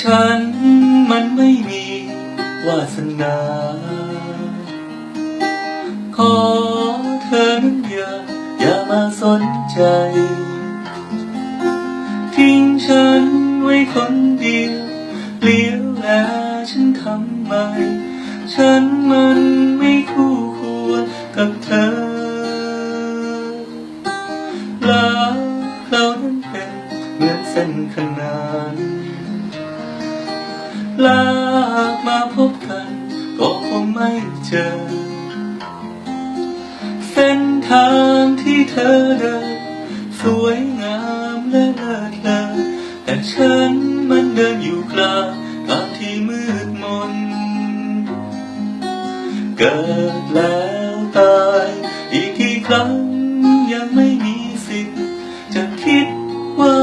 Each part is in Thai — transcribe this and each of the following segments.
ฉันมันไม่มีวาสนา ขอเธอนั้นอย่าอย่ามาสนใจ ทิ้งฉันไว้คนเดียวเลี้ยวแลฉันทำไม ฉันมันไม่คู่ควรกับเธอแล้วเรานั้นเป็นเหมือนเส้นขนาน ลากมาพบกัน ก็คงไม่เจอ เส้นทางที่เธอเดิน สวยงามและเลิศเลอแต่ฉันมันเดินอยู่กลางทางที่มืดมน เกิดแล้วตาย อีกกี่ครั้งยังไม่มีสิทธิ์จะคิดว่า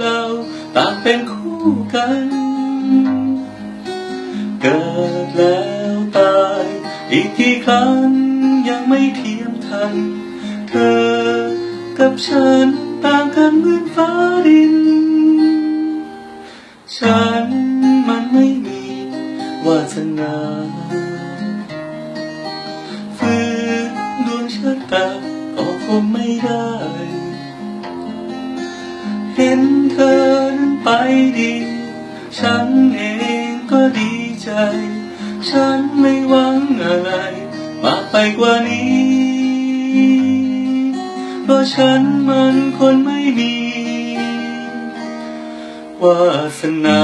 เราต่างเป็นคู่กัน เกิดแล้วตาย อีกกี่ครั้งยังไม่เทียมทัน เธอกับฉันต่างกันเหมือนฟ้าดิน ฉันมันไม่มีวาสนาฝืนดวงชะตาก็คงไม่ได้ เห็นเธอนั้นไปดี ฉันเองก็ดี ใจ ฉันไม่หวังอะไร มากไปกว่านี้ เพราะฉันมันคนไม่มีวาสนา